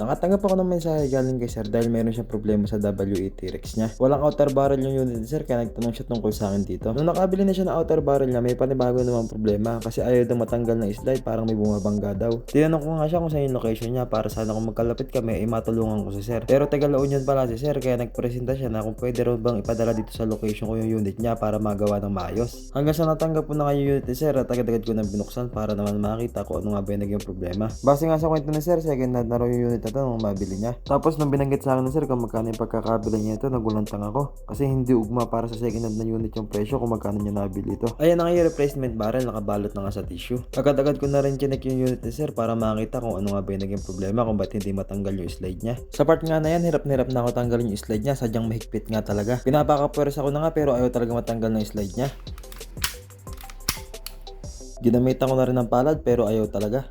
Nakatanggap ako ng mensahe galing kay sir dahil meron siyang problema sa WE T-Rex niya. Walang outer barrel yung unit ni sir kaya nagtanong siya tungkol sa akin dito. Nung nakabili na siya ng outer barrel niya, may panibago namang problema kasi ayaw daw matanggal ng slide parang may bumabangga daw. Tinanong ko nga siya kung saan yung location niya para sana kung magkalapit kami ay matulungan ko si sir. Pero taga La Union pala si sir kaya nagpresenta siya na kung pwede raw bang ipadala dito sa location ko yung unit niya para magawa ng maayos. Hanggang sa natanggap ko na nga yung unit ni sir at agad-agad ko na binuksan para naman makita ko ano nga ba yung naging problema. Base nga sa kwento ni sir, second hand na raw yung unit na to nung mabili niya. Tapos nung binanggit sa akin ni sir kung magkano yung pagkakabila niya ito, nagulantang ako. Kasi hindi ugma para sa second hand na unit yung presyo kung magkano niya nabili ito. Ayan na nga yung replacement barrel, nakabalot na nga sa tissue. Agad-agad ko na rin chinek yung unit ni sir para makita kung ano nga ba yung naging problema kung ba't hindi matanggal yung slide niya. Sa part nga na yan, hirap na hirap na ako tanggalin yung slide niya, sadyang mahigpit nga talaga. Pinapakapweras ako na nga pero ayaw talaga matanggal ng slide niya. Ginamitan ko na rin ng palad pero ayaw talaga.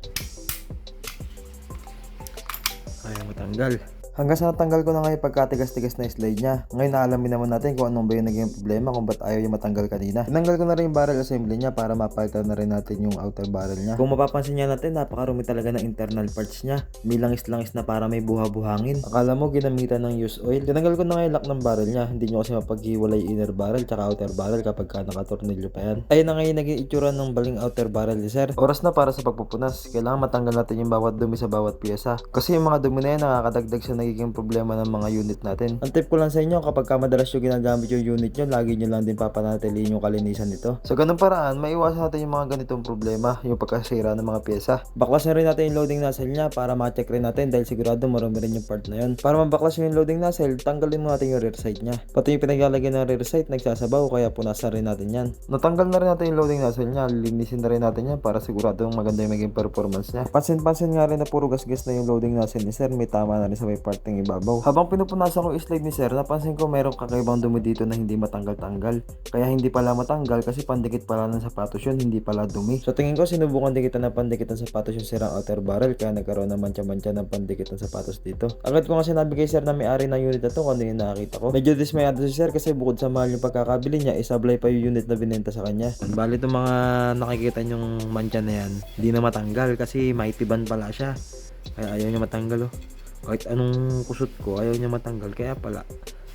Ayaw matanggal. Hanggang sa natanggal ko na nga yung pagkatigas-tigas na slide niya. Ngayon naalamin naman natin kung anong ba yung naging problema kung ba't ayaw yung matanggal kanina. Tinanggal ko na rin yung barrel assembly niya para mapalitan na rin natin yung outer barrel niya. Kung mapapansin niya natin, napakarumi talaga ng internal parts niya. May langis-langis na para may buha-buhangin. Akala mo ginamitan ng used oil. Tinanggal ko na nga yung lock ng barrel niya. Hindi nyo kasi mapaghiwalay inner barrel tsaka outer barrel kapag ka nakatornilyo pa yan. Ayun na nga yung naging itsura ng baling outer barrel ni sir. Oras na para sa pagpupunas. Kailangan matanggal natin yung bawat dumi sa bawat piyesa. Kasi yung mga dumi na yan nakakadagdag sa nagiging problema ng mga unit natin. Ang tip ko lang sa inyo, kapag ka madalas yung ginagamit yung unit nyo, lagi nyo lang din papanatilihin yung kalinisan nito. Sa ganung paraan, maiwasan natin yung mga ganitong problema, yung pagkasira ng mga pyesa. Baklasin rin natin yung loading nozzle niya para ma-check rin natin dahil sigurado marami rin yung part na yun. Para mabaklas yung loading nozzle, tanggalin mo natin yung rear sight niya. Pati yung pinaglalagyan ng rear sight, nagsasabaw kaya punasan rin natin yan. Natanggal na rin natin yung loading nozzle niya, linisin na rin natin yan para sigurado maganda yung maging performance niya. Pansin-pansin nga rin na puro gas-gas na yung loading nozzle ni sir, may tama na rin sa may part ng ibabaw. Habang pinupunasan ko yung slide ni sir, napansin ko mayroong kakaibang dumi dito na hindi matanggal-tanggal. Kaya hindi pala matanggal kasi pandikit pala ng sapatos yun, hindi pala dumi. So tingin ko sinubukan dikitan ng pandikit ng sapatos yung sirang outer barrel kaya nagkaroon ng mancha-mancha ng pandikit ng sapatos dito. Agad ko nga sinabi kay sir na may-ari ng unit na to kung ano yung nakakita ko. Medyo dismayado si sir kasi bukod sa mahal yung pagkakabili niya, isablay pa yung unit na binenta sa kanya. Bali itong mga nakikita yung mancha na yan, hindi na matanggal kasi maitiban pala siya. Kaya ayaw niya matanggal oh. Kahit anong kusot ko, ayaw niya matanggal. Kaya pala,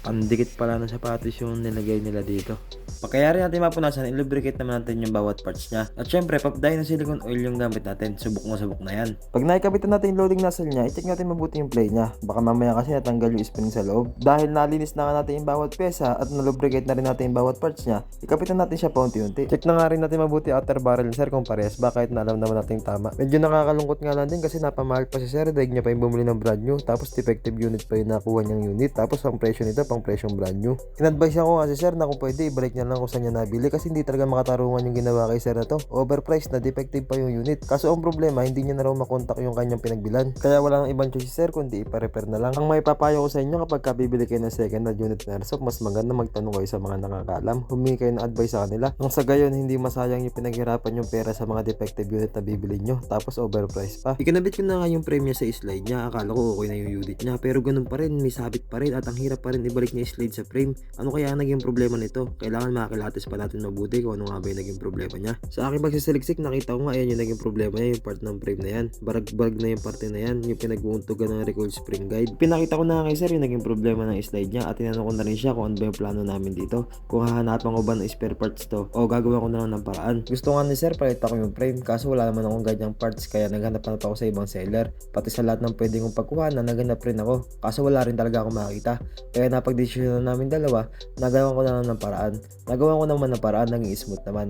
pandikit pala ng sapatos yung nilagay nila dito. Pagkayari natin mapunasan, i-lubricate naman natin yung bawat parts niya. At syempre, pag dahil ng silicone oil yung gamit natin, subok mo subok na yan. Pag naikabitan natin yung loading nozzle niya, i-check natin mabuti yung play niya. Baka mamaya kasi natanggal yung spring sa loob. Dahil nalinis na nga natin yung bawat pyesa at nalubricate na rin natin yung bawat parts niya, ikapitan natin siya paunti-unti. Check na nga rin natin mabuti outer barrel sir kung parehas ba kahit na alam naman natin tama. Medyo nakakalungkot nga lang din kasi napamahal pa si sir, daig niya pa yung bumili ng brand new, tapos defective unit pa yung nakuha niyang unit, tapos ang presyo nito pang presyong brand new. In-advise ako nga si sir na kung pwede ibalik niya lang kung saan niya nabili kasi hindi talaga makatarungan yung ginawa kay sir na to. Overpriced na defective pa yung unit. Kaso ang problema, hindi niya na raw makontak yung kanyang pinagbilan. Kaya wala nang ibang choice si sir kundi ipa-repair na lang. Ang may papayo ko sa inyo kapag kabibili kayo ng second hand unit na airsoft, mas maganda magtanong kayo sa mga nakakaalam. Humingi kayo ng advice sa kanila. Nang sa gayon, hindi masayang yung pinaghirapan yung pera sa mga defective unit na bibili nyo. Tapos overpriced pa. Ikinabit ko na nga yung frame niya sa slide niya. Akala ko okay na yung unit niya. Pero ganun pa rin, may sabit pa rin at ang hirap pa rin ibalik niya yung slide sa frame. Ano kaya ang naging problema nito? Kailangan makakilates pa natin mabuti kung ano nga ba yung naging problema niya. Sa aking pagsisaliksik, nakita ko nga ayan yung naging problema niya, yung part ng frame na yan. Barag-barag na yung parte na yan, yung pinag-uuntugan ng recoil spring guide. Pinakita ko na kay sir yung naging problema ng slide niya at tinanong ko na rin siya kung ano ba yung plano namin dito. Kung hahanapan ko ba ng spare parts to o gagawa ko na lang ng paraan. Gusto nga ni sir, palitan ko yung frame kaso wala naman akong ganyang parts kaya naghanap na ako sa ibang seller. Pati sa lahat ng pwede kong pagkuha na naghanap rin ako. Kaso wala rin talaga ako makita. Kaya napag-desisyon na namin dalawa, nagawa ko na lang ng paraan. Nagawa ko naman ng paraan, naging smooth naman.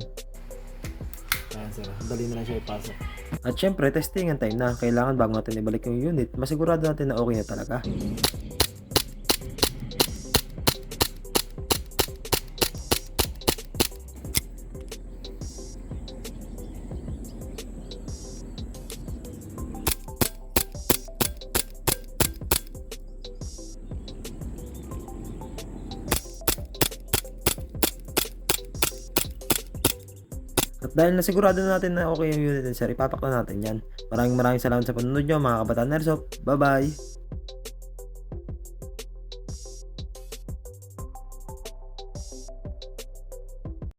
Ayan sir, dali na lang siya ipasok. At syempre, testingan time na. Kailangan bago natin ibalik yung unit, masigurado natin na okay na talaga. At dahil na natin na okay yung unit ipapak na natin yan. Maraming maraming salamat sa panunod nyo mga kabataan Airsoft. Bye-bye!